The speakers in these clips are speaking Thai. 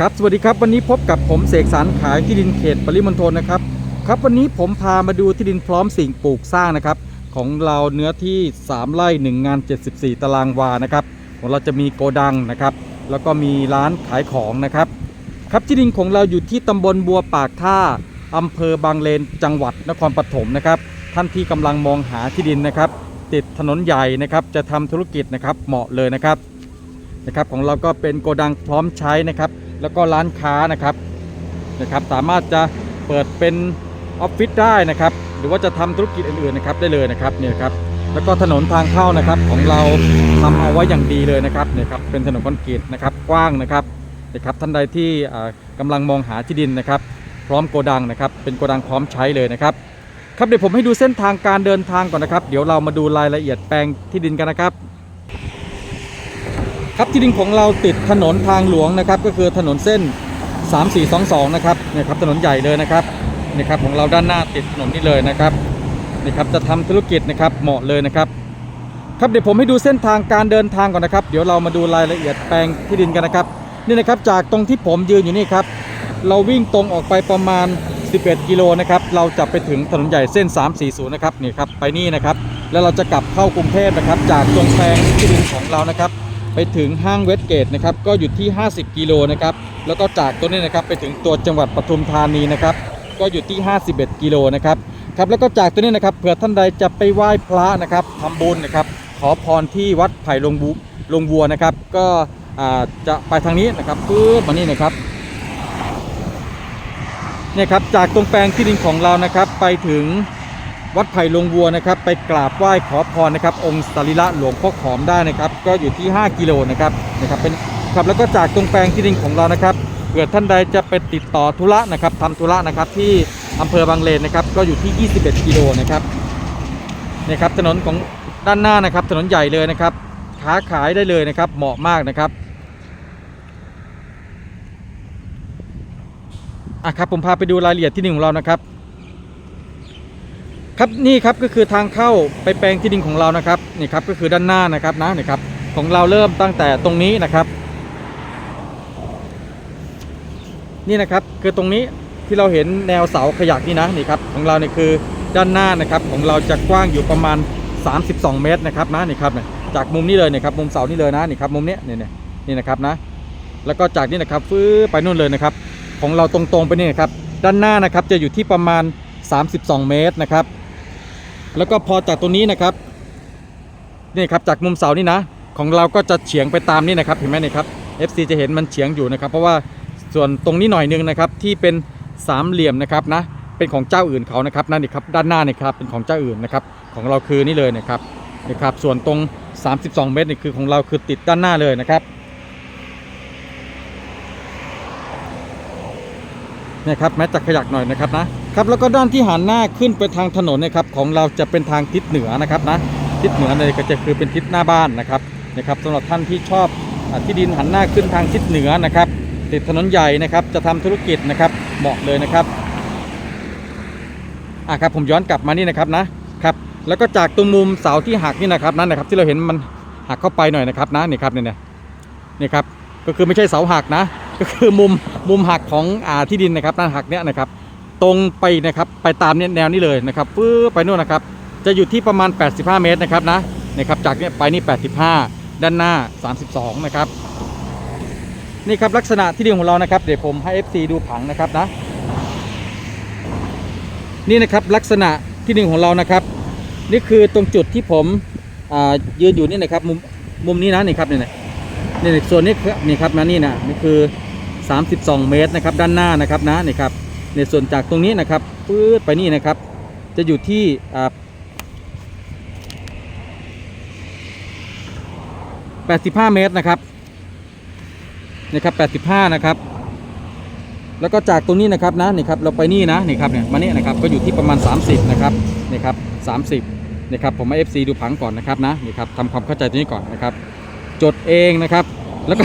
ครับสวัสดีครับวันนี้พบกับผมเสกสรรขายที่ดินเขตปริมณฑลนะครับครับวันนี้ผมพามาดูที่ดินพร้อมสิ่งปลูกสร้างนะครับ ของเราเนื้อที่ 3ไร่1งาน 74 ตารางวานะครับของเราจะมีโกดังนะครับ แล้วก็มีร้านขายของนะครับ ครับที่ดินของเราอยู่ที่ตำบลบัวปากท่าอำเภอบางเลนจังหวัดนครปฐมนะครับ ท่านที่กำลังมองหาที่ดินนะครับ ติดถนนใหญ่นะครับจะทำธุรกิจนะครับเหมาะเลยนะครับนะครับของเราก็เป็นโกดังพร้อมใช้นะครับ แล้วก็ร้านค้านะครับนะครับ สามารถจะเปิดเป็นออฟฟิศได้นะครับ หรือว่าจะทำธุรกิจอื่นๆนะครับได้เลยนะครับเนี่ยครับแล้วก็ถนนทางเข้านะครับของเราทำเอาไว้อย่างดีเลยนะครับเนี่ยครับเป็นถนนคอนกรีตนะครับกว้างนะครับนะครับท่านใดที่อ่ากำลังมองหาที่ดินนะครับ พร้อมโกดังนะครับ เป็นโกดังพร้อมใช้เลยนะครับครับเดี๋ยวผมให้ดูเส้นทางการเดินทางก่อนนะครับ เดี๋ยวเรามาดูรายละเอียดแปลงที่ดินกันนะครับ ครับที่ดินของเราติดถนนทางหลวงนะครับ ก็คือถนนเส้น 3422 นะครับเนี่ยครับถนนใหญ่เลยนะครับนี่ครับของเราด้านหน้าติดถนนนี่เลยนะครับนี่ครับจะทำธุรกิจนะครับเหมาะเลยนะครับ ครับเดี๋ยวผมให้ดูเส้นทางการเดินทางก่อนนะครับ เดี๋ยวเรามาดูรายละเอียดแปลงที่ดินกันนะครับนี่นะครับจากตรงที่ผมยืนอยู่นี่ครับเราวิ่งตรงออกไปประมาณ 11 กิโลนะครับเราจะไปถึงถนนใหญ่เส้น 340 นะครับนี่ครับไปนี่นะครับ แล้วเราจะกลับเข้ากรุงเทพนะครับ จากตรงแปลงที่ดินของเรานะครับ ไปถึงห้างเวสเกตนะครับก็อยู่ที่ 50 กิโลนะครับแล้วก็จากตัวนี้นะครับไปถึงตัวจังหวัดปทุมธานีนะครับก็อยู่ที่ 51 กิโลนะครับครับแล้วก็จากตัวนี้นะครับเผื่อท่านใดจะไปไหว้พระนะครับทำบุญนะครับขอพรที่วัดไผ่ลงบูลงบัวนะครับ ก็จะไปทางนี้นะครับปึ๊บมานี่นะครับเนี่ยครับจากตรงแปลงที่ดินของเรานะครับไปถึง วัดไผ่ลงวัวนะครับ ไปกราบไหว้ขอพรนะครับ องค์สรีระหลวงพ่อขอมได้นะครับ ก็อยู่ที่ 5 กิโลนะครับนะครับเป็นครับแล้วก็จากตรงแปลงที่ดินของเรานะครับเผื่อท่านใดจะไปติดต่อธุระนะครับทำธุระนะครับที่อำเภอบางเลนนะครับ ก็อยู่ที่ 21 กิโลนะครับนี่ครับถนนของด้านหน้านะครับ ถนนใหญ่เลยนะครับค้าขายได้เลยนะครับ เหมาะมากนะครับอะครับผมพาไปดูรายละเอียดที่ดินของเรานะครับ ครับนี่ครับก็คือทางเข้าไปแปลงที่ดินของเรานะครับนี่ครับก็คือด้านหน้านะครับนะนี่ครับของเราเริ่มตั้งแต่ตรงนี้นะครับ นี่นะครับคือตรงนี้ที่เราเห็นแนวเสาขยักนี่นะนี่ครับของเราเนี่ยคือด้านหน้านะครับ ของเราจะกว้างอยู่ประมาณ 32 เมตรนะครับนะนี่ครับจากมุมนี้เลยนะครับมุมเสานี่เลยนะนี่ครับมุมเนี้ยเนี่ยเนี่ยนี่นะครับนะ แล้วก็จากนี้นะครับฟื้ไปนู่นเลยนะครับ ของเราตรงๆไปนี่นะครับด้านหน้านะครับจะอยู่ที่ประมาณ 32 เมตรนะครับ แล้วก็พอจากตรงนี้นะครับนี่ครับจากมุมเสานี่นะ ของเราก็จะเฉียงไปตามนี่นะครับเห็นไหมนี่ครับ FC จะเห็นมันเฉียงอยู่นะครับ เพราะว่าส่วนตรงนี้หน่อยนึงนะครับที่เป็นสามเหลี่ยมนะครับนะเป็นของเจ้าอื่นเขานะครับนั่นนี่ครับด้านหน้านี่ครับเป็นของเจ้าอื่นนะครับของเราคือนี่เลยนะครับนะครับส่วนตรง 32 เมตรนี่คือของเราคือติดด้านหน้าเลยนะครับนี่ครับแม้จะขยักหน่อยนะครับนะ ครับแล้วก็ด้านที่หันหน้าขึ้นไปทางถนนนะครับของเราจะเป็นทางทิศเหนือนะครับนะทิศเหนือเลยก็จะคือเป็นทิศหน้าบ้านนะครับนะครับสำหรับท่านที่ชอบที่ดินหันหน้าขึ้นทางทิศเหนือนะครับ ติดถนนใหญ่นะครับจะทำธุรกิจนะครับเหมาะเลยนะครับอะครับผมย้อนกลับมานี่นะครับนะครับแล้วก็จากตรงมุมเสาที่หักนี่นะครับนั่นนะครับที่เราเห็นมันหักเข้าไปหน่อยนะครับนะนี่ครับเนี่ยเนี่ยนี่ครับก็คือไม่ใช่เสาหักนะ ก็คือมุมมุมหักของอ่าที่ดินนะครับด้านหักเนี้ยนะครับ ตรงไปนะครับไปตามแนวนี้เลยนะครับปื้อไปนู่นนะครับ จะอยู่ที่ประมาณ 85 เมตรนะครับนะนะครับจากเนี้ยไปนี่ 85 ด้านหน้า 32 นะครับ นี่ครับลักษณะที่ดินของเรานะครับ เดี๋ยวผมให้ FC ดูผังนะครับนะ นี่นะครับลักษณะที่ดินของเรานะครับ นี่คือตรงจุดที่ผมยืนอยู่นี่นะครับมุมมุมนี้นะนี่ครับนี่นะนี่ส่วนนี้นี่ครับนะนี่นะนี่คือ 32 เมตรนะครับ ด้านหน้านะครับนะนี่ครับ ในส่วนจากตรงนี้นะครับปื๊ดไปนี่นะครับ จะอยู่ที่85 เมตรนะครับนะครับ85 นะครับ แล้วก็จากตรงนี้นะครับนะนี่ครับเราไปนี่นะนี่ครับเนี่ยมานี่นะครับก็อยู่ที่ประมาณ 30 นะครับนี่ครับ 30นี่ครับผมให้ FC ดูผังก่อนนะครับนะนี่ครับทำความเข้าใจตรงนี้ก่อนนะครับ จดเองนะครับ แล้วก็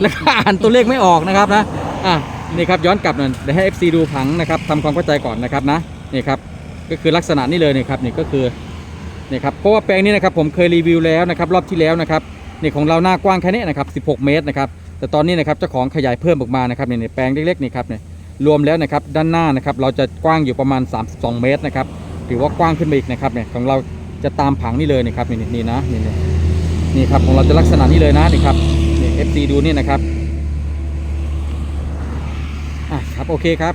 แล้วก็อ่านตัวเลขไม่ออกนะครับนะอะ นี่ครับย้อนกลับหน่อยเดี๋ยวให้ FC ดูผังนะครับทำความเข้าใจก่อนนะครับนะนี่ครับก็คือลักษณะนี้เลยนี่ครับนี่ก็คือนี่ครับเพราะว่าแปลงนี้นะครับผมเคยรีวิวแล้วนะครับรอบที่แล้วนะครับนี่ของเราหน้ากว้างแค่นี้นะครับ 16 เมตรนะครับแต่ตอนนี้นะครับเจ้าของขยายเพิ่มออกมานะครับเนี่ยแปลงเล็กๆนี่ครับเนี่ยรวมแล้วนะครับด้านหน้านะครับเราจะกว้างอยู่ประมาณ 32 เมตรนะครับถือว่ากว้างขึ้นไปอีกนะครับเนี่ยของเราจะตามผังนี่เลยนะครับนี่นี่นี่นะนี่นี่นี่ครับของเราจะลักษณะนี้เลยนะนี่ครับนี่ FC ดูนี่นะครับอะ ครับโอเคครับ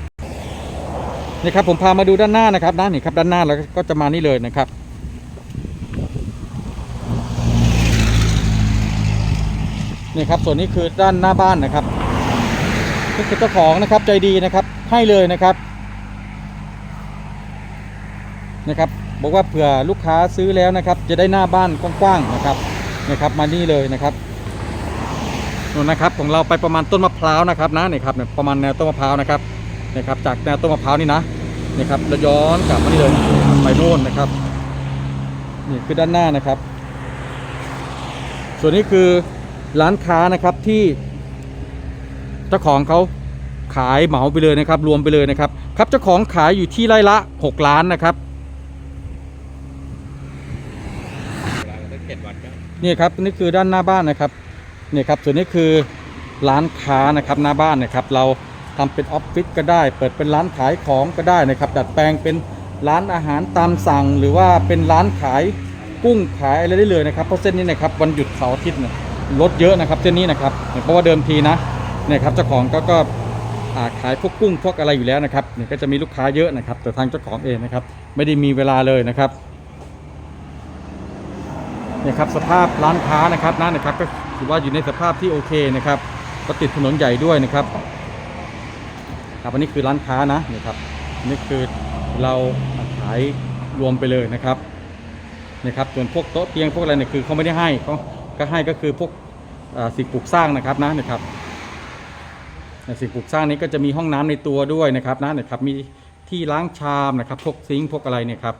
นี่ครับผมพามาดูด้านหน้านะครับนะนี่ครับด้านหน้าแล้วก็จะมานี่เลยนะครับ นี่ครับส่วนนี้คือด้านหน้าบ้านนะครับนี่คือเจ้าของนะครับใจดีนะครับให้เลยนะครับนะครับบอกว่าเผื่อลูกค้าซื้อแล้วนะครับ จะได้หน้าบ้านกว้างๆนะครับนะครับ มานี่เลยนะครับ นู่นนะครับของเราไปประมาณต้นมะพร้าวนะครับนะนี่ครับเนี่ยประมาณแนวต้นมะพร้าวนะครับนะครับจากแนวต้นมะพร้าวนี่นะนี่ครับแล้วย้อนกลับมานี่เลยไปโน่นนะครับนี่คือด้านหน้านะครับ ส่วนนี้คือร้านค้านะครับที่เจ้าของเขาขายเหมาไปเลยนะครับ รวมไปเลยนะครับ ครับเจ้าของขายอยู่ที่ไร่ละ 6 ล้านนะครับนี่ครับนี่คือด้านหน้าบ้านนะครับ นี่ครับส่วนนี้คือร้านค้านะครับหน้าบ้านนะครับเราทำเป็นออฟฟิศก็ได้ เปิดเป็นร้านขายของก็ได้นะครับ ดัดแปลงเป็นร้านอาหารตามสั่ง หรือว่าเป็นร้านขายกุ้งขายอะไรได้เลยนะครับเพราะเส้นนี้นะครับวันหยุดเสาร์อาทิตย์เนี่ยรถเยอะนะครับเส้นนี้นะครับเพราะว่าเดิมทีนะเนี่ยครับเจ้าของก็ก็ขายพวกกุ้งพวกอะไรอยู่แล้วนะครับเนี่ยก็จะมีลูกค้าเยอะนะครับ แต่ทางเจ้าของเองนะครับไม่ได้มีเวลาเลยนะครับ นี่ยครับสภาพร้านค้านะครับนั่นนะครับก็ถือว่าอยู่ในสภาพที่โอเคนะครับก็ติดถนนใหญ่ด้วยนะครับครับอันนี้คือร้านค้านะนี่ครับนี่คือเราขายรวมไปเลยนะครับนะครับส่วนพวกโต๊ะเตียงพวกอะไรเนี่ยคือเขาไม่ได้ให้เขาก็ให้ก็คือพวกอ่าสิ่งปลูกสร้างนะครับนะนะครับเนี่ยสิ่งปลูกสร้างนี้ก็จะมีห้องน้ำในตัวด้วยนะครับนะนะครับมีที่ล้างชามนะครับพวกซิงค์พวกอะไรเนี่ยครับ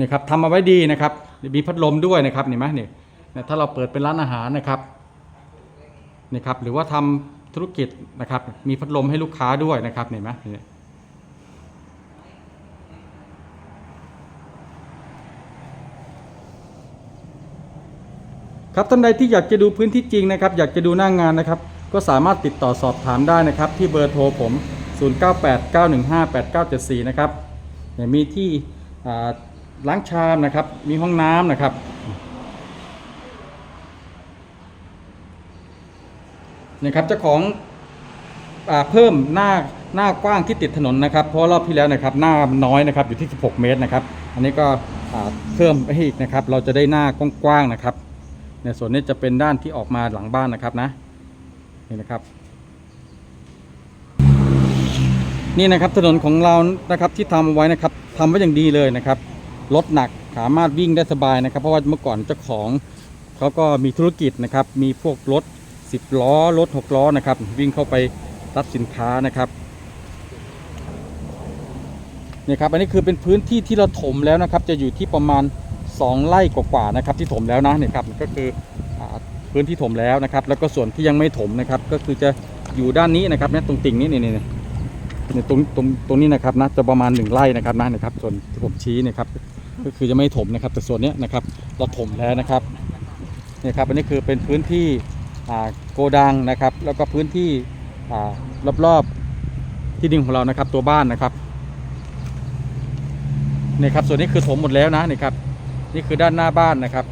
นี่ครับทำมาไว้ดีนะครับมีพัดลมด้วยนะครับเห็นไหมนี่เนี่ยถ้าเราเปิดเป็นร้านอาหารนะครับนี่ครับหรือว่าทำธุรกิจนะครับ มีพัดลมให้ลูกค้าด้วยนะครับเห็นไหมนี่ครับท่านใดที่อยากจะดูพื้นที่จริงนะครับ อยากจะดูหน้างงานนะครับ ก็สามารถติดต่อสอบถามได้นะครับ ที่เบอร์โทรผม 0989158974 นะครับเนี่ยมีที่อ่า ล้างชามนะครับ มีห้องน้ำนะครับ นะครับเจ้าของอเพิ่มหน้าหน้ากว้างที่ติดถนนนะครับ เพราะรอบที่แล้วนะครับ หน้าน้อยนะครับอยู่ที่ 16 เมตรนะครับ อันนี้ก็เพิ่มไปอีกนะครับ เราจะได้หน้ากว้างๆนะครับในส่วนนี้จะเป็นด้านที่ออกมาหลังบ้านนะครับนะนี่นะครับนี่นะครับถนนของเรานะครับที่ทำเอาไว้นะครับทำไว้อย่างดีเลยนะครับ รถหนักสามารถวิ่งได้สบายนะครับ เพราะว่าเมื่อก่อนเจ้าของเขาก็มีธุรกิจนะครับ มีพวกรถ 10 ล้อรถ 6 ล้อนะครับ วิ่งเข้าไปรับสินค้านะครับนี่ครับอันนี้คือเป็นพื้นที่ที่เราถมแล้วนะครับ จะอยู่ที่ประมาณ 2 ไร่กว่าๆนะครับ ที่ถมแล้วนะเนี่ยครับก็คือพื้นที่ถมแล้วนะครับ แล้วก็ส่วนที่ยังไม่ถมนะครับ ก็คือจะอยู่ด้านนี้นะครับเนี่ยตรงติ่งนี้นี่นี่นี่เนี่ยตรงตรงตรงนี้นะครับนะจะประมาณหนึ่งไร่นะครับนะนะครับ ส่วนที่ผมชี้เนะครับ ก็คือจะไม่ถมนะครับแต่ส่วนนี้นะครับเราถมแล้วนะครับนี่ครับอันนี้คือเป็นพื้นที่โกดังนะครับ แล้วก็พื้นที่รอบๆที่ดินของเรานะครับ ตัวบ้านนะครับนี่ครับส่วนนี้คือถมหมดแล้วนะนี่ครับนี่คือด้านหน้าบ้านนะครับ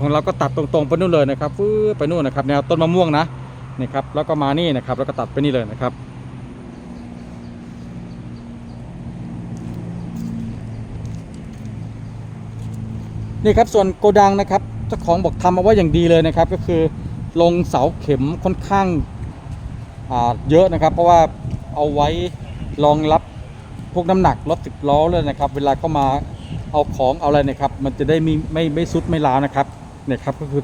ของเราก็ตัดตรงๆไปนู่นเลยนะครับฟื้อไปนู่นนะครับแนวต้นมะม่วงนะนี่ครับแล้วก็มานี่นะครับ แล้วก็ตัดไปนี่เลยนะครับ นี่ครับส่วนโกดังนะครับเจ้าของบอกทำมาว่าอย่างดีเลยนะครับ ก็คือลงเสาเข็มค่อนข้างาเยอะนะครับ เพราะว่าเอาไว้รองรับพวกน้ำหนักรถสิบล้อเลยนะครับ เวลาเข้ามาเอาของเอาอะไรนะครับมันจะได้มีไม่ไม่สุดไม่ล้านะครับเนี่ยครับก็คือ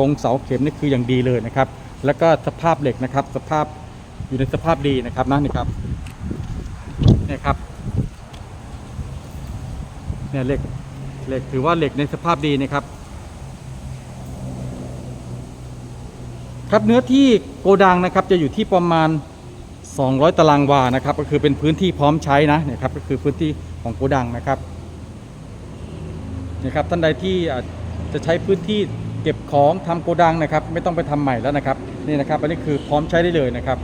ลงเสาเข็มนี่คืออย่างดีเลยนะครับ แล้วก็สภาพเหล็กนะครับ สภาพอยู่ในสภาพดีนะครับนะนี่ครับเนี่ยครับเนี่ยเหล็ก เหล็กถือว่าเหล็กในสภาพดีนะครับ ครับเนื้อที่โกดังนะครับจะอยู่ที่ประมาณ 200 ตารางวานะครับ ก็คือเป็นพื้นที่พร้อมใช้นะเนี่ยครับก็คือพื้นที่ของโกดังนะครับเนี่ยครับท่านใดที่อาจจะใช้พื้นที่เก็บของทำโกดังนะครับ ไม่ต้องไปทำใหม่แล้วนะครับนี่นะครับอันนี้คือพร้อมใช้ได้เลยนะครับ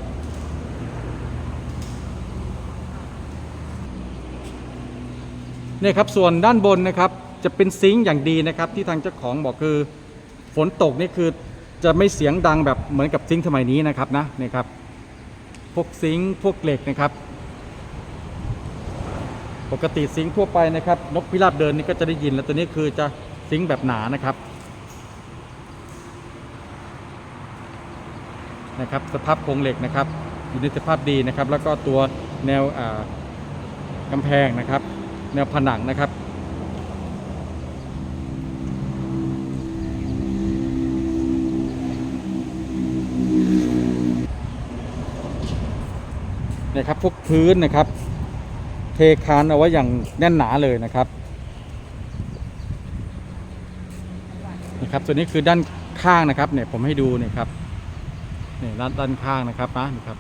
นี่ครับส่วนด้านบนนะครับ จะเป็นซิงค์อย่างดีนะครับ ที่ทางเจ้าของบอกคือฝนตกนี่คือจะไม่เสียงดังแบบเหมือนกับซิงค์สมัยนี้นะครับนะนี่ครับพวกซิงค์พวกเหล็กนะครับ ปกติซิงค์ทั่วไปนะครับ นกพิราบเดินนี่ก็จะได้ยินแล้วตัวนี้คือจะซิงค์แบบหนานะครับนะครับสภาพโครงเหล็กนะครับ อยู่ในสภาพดีนะครับ แล้วก็ตัวแนวอ่ากำแพงนะครับ แนวผนังนะครับ นี่ยครับพวกพื้นนะครับ เทคานเอาไว้อย่างแน่นหนาเลยนะครับนี่ครับส่วนนี้คือด้านข้างนะครับเนี่ยผมให้ดูเนี่ยครับเนี่ยด้านด้านข้างนะครับนะนี่ครับ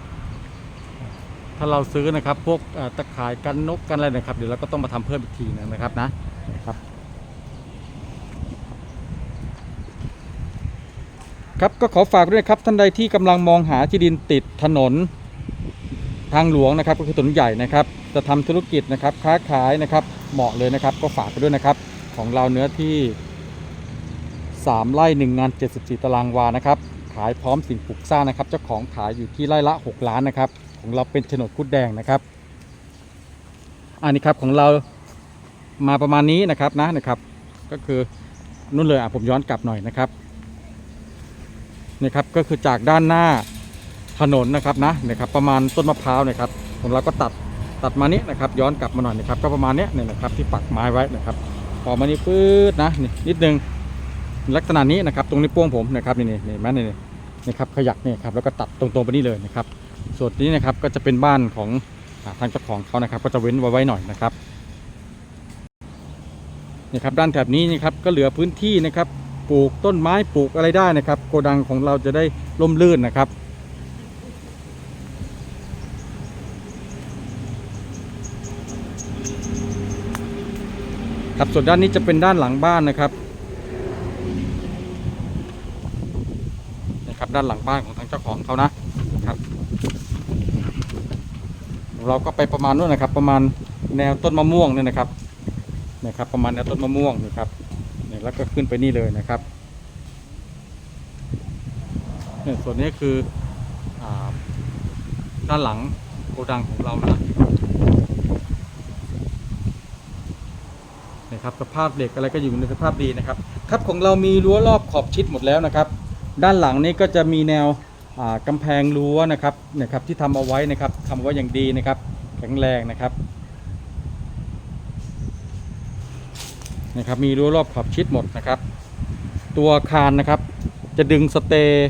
ถ้าเราซื้อนะครับ พวกตะข่ายกันนกกันอะไรนะครับ เดี๋ยวเราก็ต้องมาทำเพิ่มอีกทีนึงนะครับนะนะครับครับก็ขอฝากด้วยครับท่านใดที่กำลังมองหาที่ดินติดถนน ทางหลวงนะครับก็คือถนนใหญ่นะครับ จะทำธุรกิจนะครับค้าขายนะครับ เหมาะเลยนะครับ ก็ฝากไปด้วยนะครับ ของเราเนื้อที่ 3ไร่1งาน 74 ตารางวานะครับ ขายพร้อมสิ่งปลูกสร้างนะครับ เจ้าของขายอยู่ที่ไร่ละ 6 ล้านนะครับ ของเราเป็นโฉนดคุดแดงนะครับ อันนี้ครับของเรามาประมาณนี้นะครับนะนะครับ ก็คือนู่นเลยอะผมย้อนกลับหน่อยนะครับนี่ครับก็คือจากด้านหน้า ถนนนะครับนะนะครับประมาณต้นมะพร้าวนะครับของเราก็ตัดตัดมานี้นะครับ ย้อนกลับมาหน่อยนะครับ ก็ประมาณเนี้ยเนี่ยนะครับที่ปักไม้ไว้นะครับพอมานี่ปื๊ดนะนี่นิดนึงลักษณะนี้นะครับ ตรงนี้ป้วงผมนะครับนี่นี่นี่แม่นี่นี่นี่ครับขยักเนี่ยครับแล้วก็ตัดตรงๆไปนี่เลยนะครับ ส่วนนี้นะครับก็จะเป็นบ้านของทางเจ้าของเขานะครับ ก็จะเว้นไว้ไว้หน่อยนะครับนี่ครับด้านแถบนี้นี่ครับก็เหลือพื้นที่นะครับ ปลูกต้นไม้ปลูกอะไรได้นะครับ โกดังของเราจะได้ร่มรื่นนะครับ ครับ ส่วนด้านนี้จะเป็นด้านหลังบ้านนะครับนะครับ ด้านหลังบ้านของทางเจ้าของเขานะครับ เราก็ไปประมาณนู้นนะครับ ประมาณแนวต้นมะม่วงเนี่ยนะครับนะครับ ประมาณแนวต้นมะม่วงนะครับเนี่ยแล้วก็ขึ้นไปนี่เลยนะครับเนี่ยส่วนนี้คืออด้านหลังโกดังของเรานะ นะครับสภาพเหล็กอะไรก็อยู่ในสภาพดีนะครับครับของเรามีรั้วรอบขอบชิดหมดแล้วนะครับ ด้านหลังนี้ก็จะมีแนวอ่ากำแพงรั้วนะครับนะครับที่ทำเอาไว้นะครับทำเอาไว้อย่างดีนะครับ แข็งแรงนะครับนะครับมีรั้วรอบขอบชิดหมดนะครับ ตัวคารนะครับ จะดึงสเตย์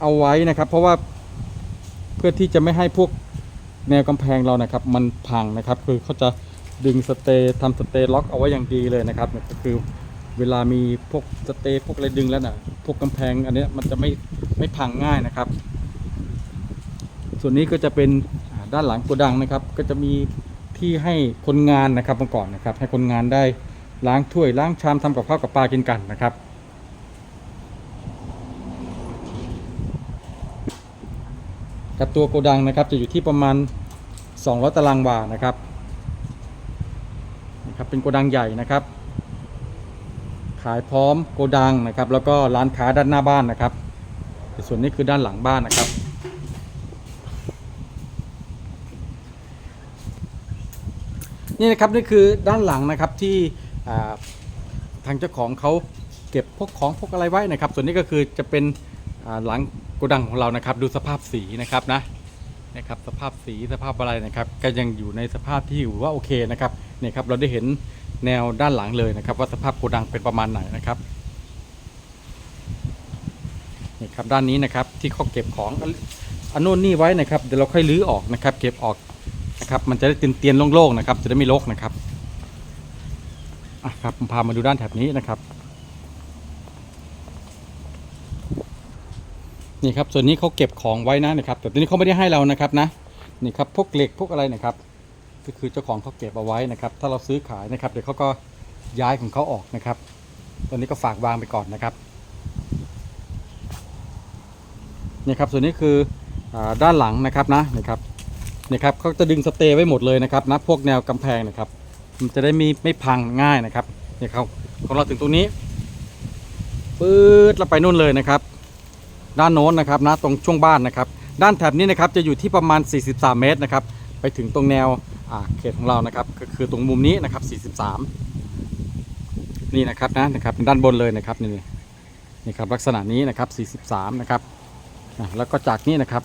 เอาไว้นะครับ เพราะว่าเพื่อที่จะไม่ให้พวกแนวกำแพงเรานะครับ มันพังนะครับ คือเขาจะ ดึงสเตย์ทำสเตย์ล็อกเอาไว้อย่างดีเลยนะครับก็คือเวลามีพวกสเตย์พวกอะไรดึงแล้วนะพวกกำแพงอันนี้มันจะไม่ไม่พังง่ายนะครับ ส่วนนี้ก็จะเป็นด้านหลังโกดังนะครับ ก็จะมีที่ให้คนงานนะครับเมื่อก่อนนะครับ ให้คนงานได้ล้างถ้วยล้างชามทำกับข้าวกับปลากินกันนะครับกับตัวโกดังนะครับจะอยู่ที่ประมาณ 200 ตารางวานะครับ ครับเป็นโกดังใหญ่นะครับ ขายพร้อมโกดังนะครับ แล้วก็ร้านค้าด้านหน้าบ้านนะครับส่วนนี้คือด้านหลังบ้านนะครับ นี่นะครับนี่คือด้านหลังนะครับที่ทางเจ้าของเขาเก็บพวกของพวกอะไรไว้นะครับ ส่วนนี้ก็คือจะเป็นหลังโกดังของเรานะครับ ดูสภาพสีนะครับนะ นะครับสภาพสีสภาพอะไรนะครับ ก็ยังอยู่ในสภาพที่ถือว่าโอเคนะครับเนี่ยครับเราได้เห็นแนวด้านหลังเลยนะครับ ว่าสภาพโกดังเป็นประมาณไหนนะครับนี่ครับด้านนี้นะครับที่เขาเก็บของอันนโน่นนี่ไว้นะครับเดี๋ยวเราค่อยรื้อออกนะครับ เก็บออกนะครับมันจะได้เตียนเตียนๆโล่งๆนะครับ จะได้ไม่รกนะครับอะครับผมพามาดูด้านแถบนี้นะครับ นี่ครับส่วนนี้เขาเก็บของไว้นะนะครับ แต่ตัวนี้เขาไม่ได้ให้เรานะครับนะนี่ครับพวกเหล็กพวกอะไรนะครับ ก็คือเจ้าของเขาเก็บเอาไว้นะครับ ถ้าเราซื้อขายนะครับเดี๋ยวเขาก็ย้ายของเขาออกนะครับตัวนี้ก็ฝากวางไปก่อนนะครับนี่ครับส่วนนี้คืออด้านหลังนะครับนะนี่ครับนี่ครับเขาจะดึงสเตย์ไว้หมดเลยนะครับนะพวกแนวกำแพงนะครับ มันจะได้มีไม่พังง่ายนะครับนี่ครับของเราถึงตรงนี้ปื๊ดแล้วไปนู่นเลยนะครับ ด้านโน้นนะครับนะตรงช่วงบ้านนะครับ ด้านแถบนี้นะครับจะอยู่ที่ประมาณ 43 เมตรนะครับ ไปถึงตรงแนวอาเขตของเรานะครับก็คือตรงมุมนี้นะครับ 43 นี่นะครับนะนะครับด้านบนเลยนะครับนี่นี่ครับลักษณะนี้นะครับ 43 นะครับแล้วก็จากนี้นะครับ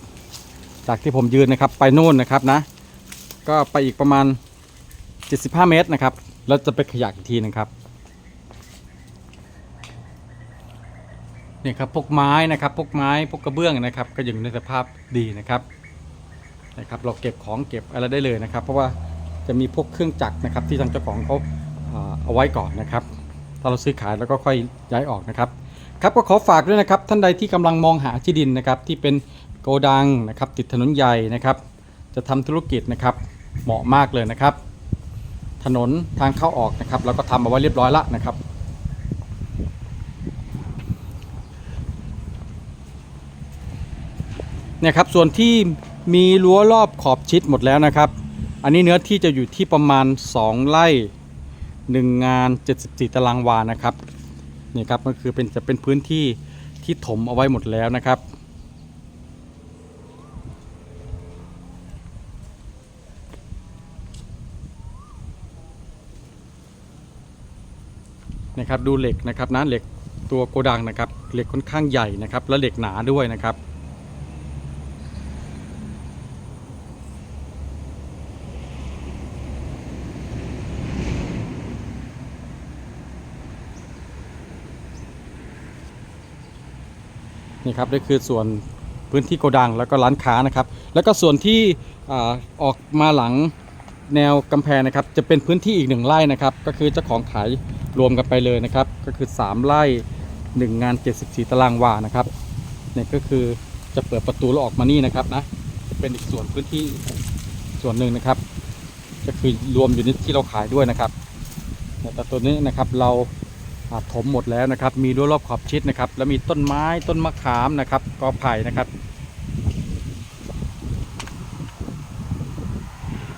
จากที่ผมยืนนะครับไปโน่นนะครับนะ ก็ไปอีกประมาณ 75 เมตรนะครับแล้วจะไปขยักอีกทีนึงครับ นี่ยครับพวกไม้นะครับพวกไม้พวกกระเบื้องนะครับ ก็อยังในสภาพดีนะครับนะครับ เราเก็บของเก็บอะไรได้เลยนะครับ เพราะว่าจะมีพวกเครื่องจักรนะครับ ที่ทางเจ้าของเขาเอาไว้ก่อนนะครับ ถ้าเราซื้อขายแล้วก็ค่อยย้ายออกนะครับ ครับก็ขอฝากด้วยนะครับ ท่านใดที่กำลังมองหาที่ดินนะครับ ที่เป็นโกดังนะครับ ติดถนนใหญ่นะครับ จะทำธุรกิจนะครับ เหมาะมากเลยนะครับ ถนนทางเข้าออกนะครับเราก็ทำเอาไว้เรียบร้อยละนะครับ เนี่ยครับส่วนที่มีรั้วรอบขอบชิดหมดแล้วนะครับ อันนี้เนื้อที่จะอยู่ที่ประมาณ 2 ไร่1งาน 74 ตารางวานะครับนี่ครับก็คือเป็นจะเป็นพื้นที่ที่ถมเอาไว้หมดแล้วนะครับนะครับดูเหล็กนะครับนะเหล็กตัวโกดังนะครับเหล็กค่อนข้างใหญ่นะครับ และเหล็กหนาด้วยนะครับ นี่ครับนี่คือส่วนพื้นที่โกดังแล้วก็ร้านค้านะครับ แล้วก็ส่วนที่อออกมาหลังแนวกำแพงนะครับจะเป็นพื้นที่อีกหนึ่งไร่นะครับ ก็คือเจ้าของขายรวมกันไปเลยนะครับ ก็คือ 3 ไร่ 1 งาน 74 ตารางวานะครับเนี่ยก็คือจะเปิดประตูแล้วออกมานี่นะครับนะจะเป็นอีกส่วนพื้นที่ส่วนหนึ่งนะครับ ก็คือรวมอยู่ในที่เราขายด้วยนะครับแต่ตัวนี้นะครับเรา ถมหมดแล้วนะครับ มีรั้วรอบขอบชิดนะครับ แล้วมีต้นไม้ต้นมะขามนะครับกอไผ่นะครับ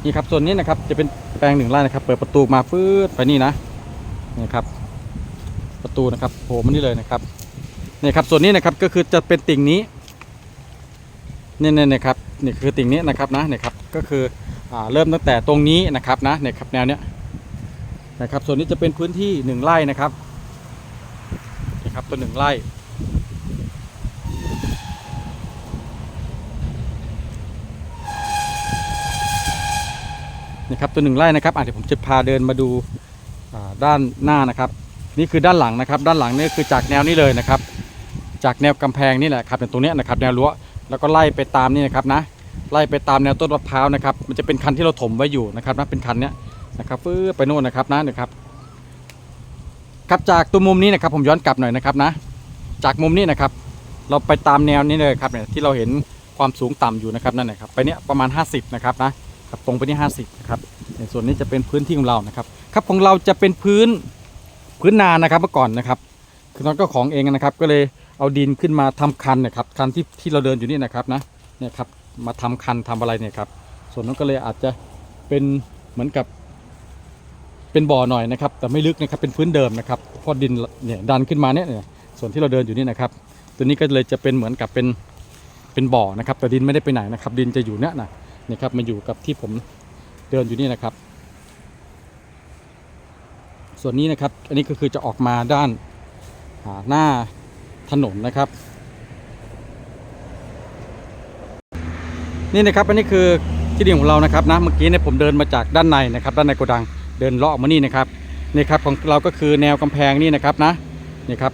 นี่ครับส่วนนี้นะครับจะเป็นแปลงหนึ่งไร่นะครับ เปิดประตูมาฟืดไปนี่นะนี่ครับ ประตูนะครับโผล่มานี่เลยนะครับนี่ครับส่วนนี้นะครับก็คือจะเป็นติ่งนี้นี่นี่นะครับนี่คือติ่งนี้นะครับนะนี่ครับก็คือเริ่มตั้งแต่ตรงนี้นะครับนะนี่ครับแนวเนี้ยนะครับ ส่วนนี้จะเป็นพื้นที่หนึ่งไร่นะครับ นะครับตัวหนึ่งไร่นี่ครับตัวหนึ่งไร่นะครับอะเดี๋ยวผมจะพาเดินมาดูด้านหน้านะครับ นี่คือด้านหลังนะครับ ด้านหลังนี่คือจากแนวนี้เลยนะครับ จากแนวกำแพงนี่แหละครับเป็นตรงนี้นะครับแนวรั้วแล้วก็ไล่ไปตามนี่นะครับนะไล่ไปตามแนวต้นมะพร้าวนะครับ มันจะเป็นคันที่เราถมไว้อยู่นะครับนะเป็นคันเนี้ยนะครับฟื้ไปโน่นนะครับนะนะครับ ครับจากตัวมุมนี้นะครับผมย้อนกลับหน่อยนะครับนะจากมุมนี้นะครับ เราไปตามแนวนี้เลยครับเนี่ยที่เราเห็นความสูงต่ำอยู่นะครับนั่นนะครับไปเนี้ยประมาณ 50นะครับนะครับตรงไปนี่50นะครับในส่วนนี้จะเป็นพื้นที่ของเรานะครับครับของเราจะเป็นพื้นพื้นนานะครับเมื่อก่อนนะครับ คือน้องก็ของเองนะครับ ก็เลยเอาดินขึ้นมาทำคันนะครับคันที่ที่เราเดินอยู่นี่นะครับนะเนี่ยครับมาทำคันทำอะไรเนี่ยครับส่วนนั้นก็เลยอาจจะเป็นเหมือนกับ เป็นบ่อหน่อยนะครับ แต่ไม่ลึกนะครับเป็นพื้นเดิมนะครับเพราะดินเนี่ยดันขึ้นมาเนี่ยส่วนที่เราเดินอยู่นี่นะครับ ตัวนี้ก็เลยจะเป็นเหมือนกับเป็นเป็นบ่อนะครับ แต่ดินไม่ได้ไปไหนนะครับ ดินจะอยู่เนี่ยนะนี่ครับมาอยู่กับที่ผมเดินอยู่นี่นะครับ ส่วนนี้นะครับ อันนี้ก็คือจะออกมาด้านาหน้าถนนนะครับ นี่นะครับอันนี้คือที่ดินของเรานะครับนะเมื่อกี้เนี่ยผมเดินมาจากด้านในนะครับ ด้านในโกดัง เดินเลาะออกมานี่นะครับนี่ครับของเราก็คือแนวกำแพงนี่นะครับนะนี่ครับ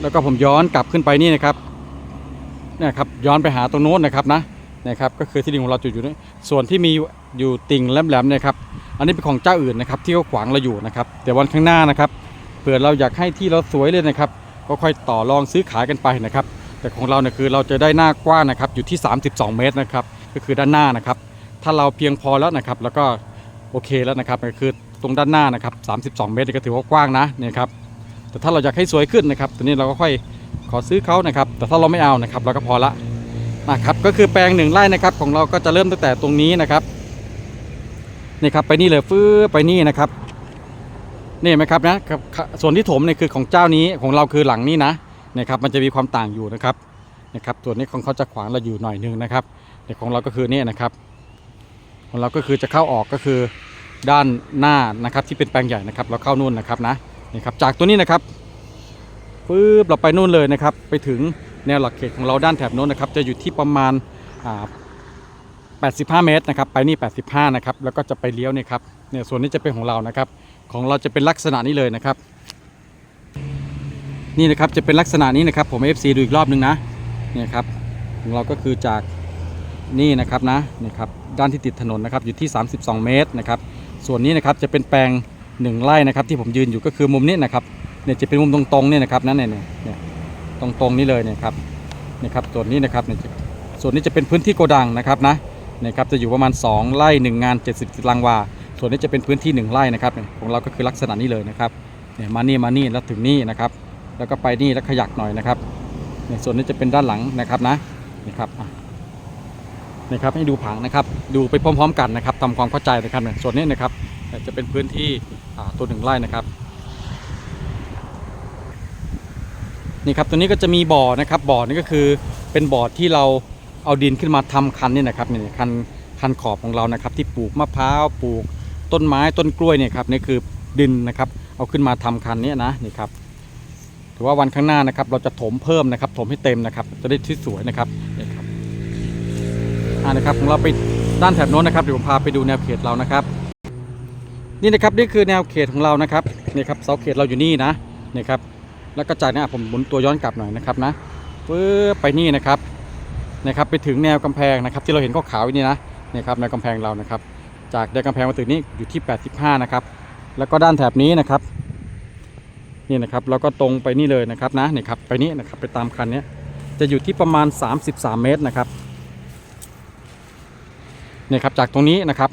แล้วก็ผมย้อนกลับขึ้นไปนี่นะครับเนี่ยครับย้อนไปหาตรงโน้นนะครับนะนะครับก็คือที่ดินของเราจุดอยู่นี่ส่วนที่มีอยู่ติ่งแหลมๆเนี่ยครับ อันนี้เป็นของเจ้าอื่นนะครับ ที่เขาขวางเราอยู่นะครับแต่วันข้างหน้านะครับเผื่อเราอยากให้ที่เราสวยเลยนะครับ ก็ค่อยต่อรองซื้อขายกันไปนะครับ แต่ของเราเนี่ยคือเราจะได้หน้ากว้างนะครับอยู่ที่ 32 เมตรนะครับก็คือด้านหน้านะครับ ถ้าเราเพียงพอแล้วนะครับ แล้วก็ โอเคแล้วนะครับก็คือตรงด้านหน้านะครับ 32 เมตรนี่ก็ถือว่ากว้างนะเนี่ยครับแต่ถ้าเราอยากให้สวยขึ้นนะครับตัวนี้เราก็ค่อยขอซื้อเขานะครับ แต่ถ้าเราไม่เอานะครับเราก็พอละนะครับก็คือแปลงหนึ่งไร่นะครับของเราก็จะเริ่มตั้งแต่ตรงนี้นะครับนี่ครับไปนี่เลยฟื้ไปนี่นะครับนี่ไหมครับนะส่วนที่ถมเนี่ยคือของเจ้านี้ของเราคือหลังนี้นะนะครับมันจะมีความต่างอยู่นะครับนะครับส่วนนี้ของเขาจะขวางเราอยู่หน่อยนึงนะครับแต่ของเราก็คือเนี่ยนะครับ ของเราก็คือจะเข้าออกก็คือด้านหน้านะครับที่เป็นแปลงใหญ่นะครับ เราเข้านู่นนะครับนะนี่ครับจากตัวนี้นะครับปึ๊บเราไปนู่นเลยนะครับ ไปถึงแนวหลักเขตของเราด้านแถบโน้นนะครับ จะอยู่ที่ประมาณอ่า85 เมตรนะครับ ไปนี่ 85 นะครับ แล้วก็จะไปเลี้ยวเนี่ยครับ เนี่ยส่วนนี้จะเป็นของเรานะครับ ของเราจะเป็นลักษณะนี้เลยนะครับ นี่นะครับจะเป็นลักษณะนี้นะครับ ผม FC ดูอีกรอบนึงนะ เนี่ยครับ ของเราก็คือจากนี่นะครับนะ นี่ครับ ด้านที่ติดถนนนะครับอยู่ที่ 32 เมตรนะครับส่วนนี้นะครับจะเป็นแปลงหนึ่งไร่นะครับที่ผมยืนอยู่ก็คือมุมนี้นะครับเนี่ยจะเป็นมุมตรงๆเนี่ยนะครับนั่นเนี่ยเนี่ยตรงๆนี้เลยเนี่ยครับนี่ครับส่วนนี้นะครับเนี่ยส่วนนี้จะเป็นพื้นที่โกดังนะครับนะเนี่ยครับจะอยู่ประมาณ 2 ไร่ 1 งาน 70ตารางวา ส่วนนี้จะเป็นพื้นที่ 1 ไร่นะครับของเราก็คือลักษณะนี้เลยนะครับเนี่ยมานี่มานี่แล้วถึงนี่นะครับแล้วก็ไปนี่แล้วขยักหน่อยนะครับเนี่ยส่วนนี้จะเป็นด้านหลังนะครับนะนี่ครับอะ นะครับให้ดูผังนะครับ ดูไปพร้อม ๆ กันนะครับทำความเข้าใจนะครับเนี่ยส่วนนี้นะครับจะเป็นพื้นที่ตัวหนึ่งไร่นะครับนี่ครับตัวนี้ก็จะมีบ่อนะครับบ่อนี่ก็คือเป็นบ่อที่เราเอาดินขึ้นมาทำคันนี่นะครับนี่คันคันขอบของเรานะครับ ที่ปลูกมะพร้าวปลูกต้นไม้ต้นกล้วยเนี่ยครับนี่คือดินนะครับเอาขึ้นมาทำคันนี้นะนี่ครับถือว่าวันข้างหน้านะครับเราจะถมเพิ่มนะครับถมให้เต็มนะครับจะได้ที่สวยนะครับ อ่านะครับของเราไปด้านแถบโน้นนะครับเดี๋ยวผมพาไปดูแนวเขตเรานะครับ นี่นะครับนี่คือแนวเขตของเรานะครับนี่ครับเสาเขตเราอยู่นี่นะนี่ครับแล้วก็จากนี้ผมหมุนตัวย้อนกลับหน่อยนะครับนะปึ๊บไปนี่นะครับนะครับไปถึงแนวกำแพงนะครับ ที่เราเห็นขาวนี่นะนี่ครับแนวกำแพงเรานะครับ จากแนวกำแพงมาถึงนี่อยู่ที่ 85 นะครับ แล้วก็ด้านแถบนี้นะครับนี่นะครับเราก็ตรงไปนี่เลยนะครับนะนี่ครับไปนี่นะครับไปตามคันนี้จะอยู่ที่ประมาณ 33 เมตรนะครับ เนี่ยครับจากตรงนี้นะครับ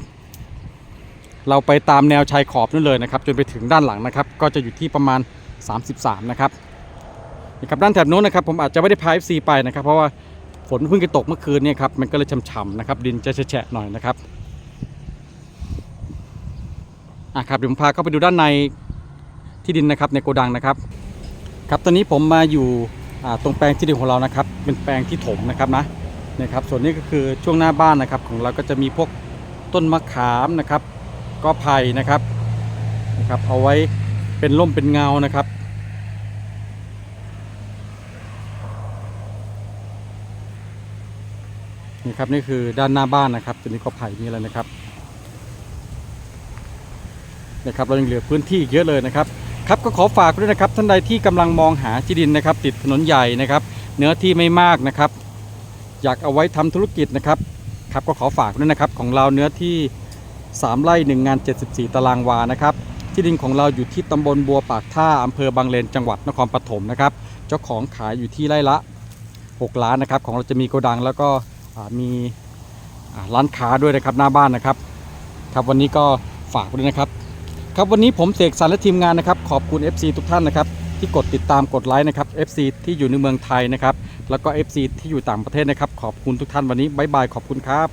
เราไปตามแนวชายขอบนั่นเลยนะครับ จนไปถึงด้านหลังนะครับ ก็จะอยู่ที่ประมาณ 33 นะครับนี่ครับด้านแถบโน้นนะครับ ผมอาจจะไม่ได้พาย FC ไปนะครับ เพราะว่าฝนเพิ่งจะตกเมื่อคืนเนี่ยครับมันก็เลยฉ่ำๆนะครับดินจะแฉะๆหน่อยนะครับอะครับเดี๋ยวผมพาเข้าไปดูด้านในที่ดินนะครับในโกดังนะครับครับตอนนี้ผมมาอยู่ตรงแปลงที่ดินของเรานะครับ เป็นแปลงที่ถมนะครับนะ นะครับส่วนนี้ก็คือช่วงหน้าบ้านนะครับของเราก็จะมีพวกต้นมะขามนะครับ ก็ไผ่นะครับนะครับ เอาไว้เป็นร่มเป็นเงานะครับนี่ครับนี่คือด้านหน้าบ้านนะครับจะมีกอไผ่มีอะไรนะครับนะครับเรายังเหลือพื้นที่เยอะเลยนะครับครับก็ขอฝากด้วยนะครับท่านใดที่กำลังมองหาที่ดินนะครับ ติดถนนใหญ่นะครับ เนื้อที่ไม่มากนะครับ อยากเอาไว้ทำธุรกิจนะครับครับก็ขอฝากด้วยนะครับของเราเนื้อที่ 3 ไร่ 1 งาน 74 ตารางวานะครับที่ดินของเราอยู่ที่ตำบลบัวปากท่าอำเภอบางเลนจังหวัดนครปฐมนะครับเจ้าของขายอยู่ที่ไร่ละ 6 ล้านนะครับของเราจะมีโกดังแล้วก็มีร้านค้าด้วยนะครับหน้าบ้านนะครับครับวันนี้ก็ฝากด้วยนะครับครับวันนี้ผมเสกสรรและทีมงานนะครับขอบคุณ FC ทุกท่านนะครับที่กดติดตามกดไลค์นะครับ FC ที่อยู่ในเมืองไทยนะครับ แล้วก็ FC ที่อยู่ต่างประเทศนะครับ ขอบคุณทุกท่านวันนี้บายบายขอบคุณครับ